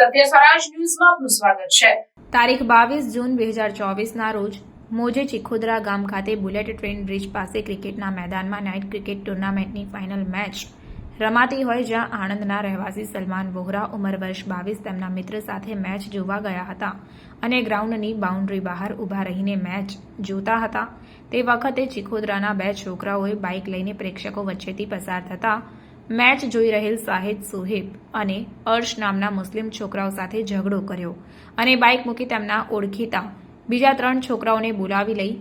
સત્ય સ્વરાજ ન્યૂઝમાં આપનું સ્વાગત છે. તારીખ બાવીસ જૂન બે હજાર ચોવીસના રોજ મોજે ચિખોદરા ગામ ખાતે બુલેટ ટ્રેન બ્રિજ પાસે ક્રિકેટના મેદાનમાં નાઇટ ક્રિકેટ ટુર્નામેન્ટની ફાઇનલ મેચ રમાતી હોય જ્યાં આણંદના રહેવાસી સલમાન વોહરા ઉંમર વર્ષ બાવીસ તેમના મિત્ર સાથે મેચ જોવા ગયા હતા અને ગ્રાઉન્ડની બાઉન્ડ્રી બહાર ઊભા રહીને મેચ જોતા હતા. તે વખતે ચિખોદરાના બે છોકરાઓએ બાઇક લઈને પ્રેક્ષકો વચ્ચેથી પસાર થતા મેચ જોઈ રહેલ સાહિદ સુહેબ અને અર્શ નામના મુસ્લિમ છોકરાઓ સાથે ઝઘડો કર્યો અને બાઇક મૂકી તેમના ઓળખીતા બીજા ત્રણ છોકરાઓને બોલાવી લઈ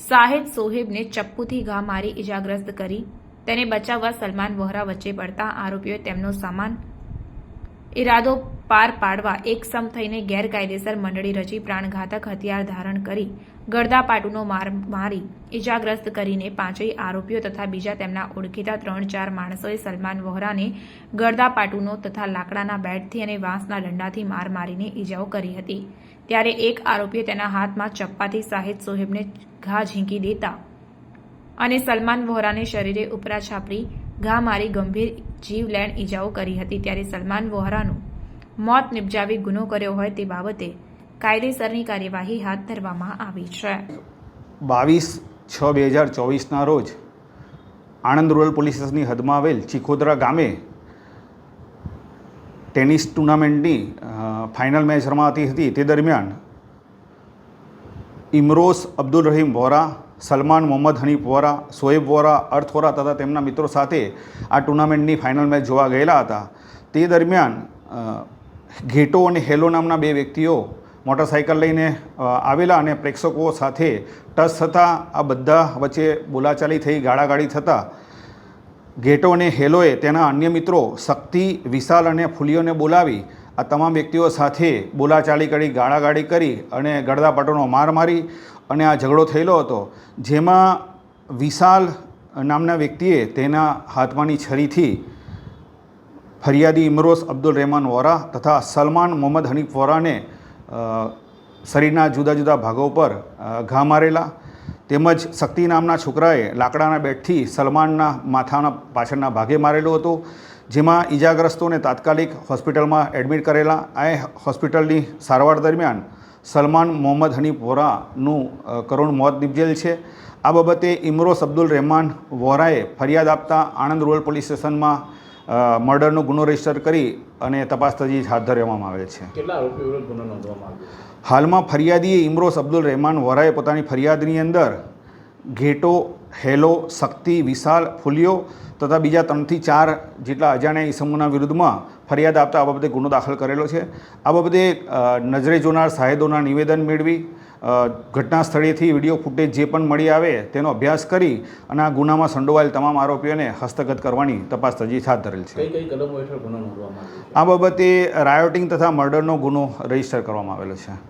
સાહિદ સોહેબને ચપ્પુથી ઘા મારી ઇજાગ્રસ્ત કરી તેને બચાવવા સલમાન વોહરા વચ્ચે પડતા આરોપીઓએ તેમનો સામાન ઇરાદો પાર પાડવા એકસમ થઈને ગેરકાયદેસર મંડળી રચી પ્રાણઘાતક હથિયાર ધારણ કરી ગરદાપાટુનો માર મારી ઇજાગ્રસ્ત કરીને પાંચેય આરોપીઓ તથા બીજા તેમના ઓળખીતા ત્રણ ચાર માણસોએ સલમાન વોહરાને ગરદાપાટુનો તથા લાકડાના બેટથી અને વાંસના દંડાથી માર મારીને ઇજાઓ કરી હતી. ત્યારે એક આરોપીએ તેના હાથમાં ચપ્પાથી સાહિદ સોહેબને ઘા ઝીંકી દેતા અને સલમાન વોહરાને શરીરે ઉપરા છાપરી, ઘા મારી ગંભીર જીવલેણ ઈજાઓ કરી હતી ત્યારે સલમાન વોહરાનું મોત નિપજાવી ગુનો કર્યો હોય તે બાબતે કાયદેસરની કાર્યવાહી હાથ ધરવામાં આવી છે. બાવીસ છ બે હજાર ચોવીસના રોજ આણંદ રૂરલ પોલીસ સ્ટેશનની હદમાં આવેલ ચિખોદરા ગામે ટેનિસ ટુર્નામેન્ટની ફાઇનલ મેચ રમાતી હતી. તે દરમિયાન ઇમરોઝ અબ્દુલ રહીમ વોરા સલમાન, મોહમ્મદ, હનીફ વોરા શોએબ વોરા, અર્થ વોરા તથા તેમના મિત્રો સાથે આ ટુર્નામેન્ટની ફાઇનલ મેચ જોવા ગયેલા હતા. તે દરમિયાન ઘેટો અને હેલો નામના બે વ્યક્તિઓ મોટરસાઇકલ લઈને આવેલા અને પ્રેક્ષકો સાથે ટચ થતાં આ બધા વચ્ચે બોલાચાલી થઈ, ગાળાગાળી થતાં ઘેટો અને હેલોએ તેના અન્ય મિત્રો શક્તિ, વિશાલ અને ફૂલીઓને બોલાવી આ તમામ વ્યક્તિઓ સાથે બોલાચાલી કરી, ગાળાગાળી કરી અને ગળદાપટોનો માર મારી અને આ ઝઘડો થયેલો હતો, જેમાં વિશાલ નામના વ્યક્તિએ તેના હાથમાંની છરીથી ફરિયાદી ઇમરોઝ અબ્દુલ રહેમાન વોરા તથા સલમાન મોહમ્મદ હનીફ વોરાને શરીરના જુદા જુદા ભાગો પર ઘા મારેલા. તેમજ શક્તિ નામના છોકરાએ લાકડાના બેટથી સલમાનના માથાના પાછળના ભાગે મારેલો હતું. જેમાં ઈજાગ્રસ્તોને તાત્કાલિક હોસ્પિટલમાં એડમિટ કરેલા આ હોસ્પિટલની સારવાર દરમિયાન સલમાન મોહમ્મદ હનીફ વોરાનું કરુણ મોત નિપજેલ છે. આ બાબતે ઇમરોસ અબ્દુલ રહેમાન વોરાએ ફરિયાદ આપતા આણંદ રૂરલ પોલીસ સ્ટેશનમાં મર્ડરનો ગુનો રજિસ્ટર કરી અને તપાસ તજવીજ હાથ ધરવામાં આવેલ છે. હાલમાં ફરિયાદીએ ઇમરોસ અબ્દુલ રહેમાન વોરાએ પોતાની ફરિયાદની અંદર ઘેટો હેલો શક્તિ વિશાલ ફુલિયો તથા બીજા ત્રણથી ચાર જેટલા અજાણ્યા ઇસમોના વિરુદ્ધમાં ફરિયાદ આપતા આ બાબતે ગુનો દાખલ કરેલો છે. આ બાબતે નજરે જોનાર સાહેદોના નિવેદન મેળવી ઘટના સ્થળેથી વીડિયો ફૂટેજ જે પણ મળી આવે તેનો અભ્યાસ કરી અને આ ગુનામાં સંડોવાયેલ તમામ આરોપીઓને હસ્તગત કરવાની તપાસ તજવીજ હાથ ધરેલ છે? આ બાબતે રાયોટિંગ તથા મર્ડરનો ગુનો રજિસ્ટર કરવામાં આવેલો છે.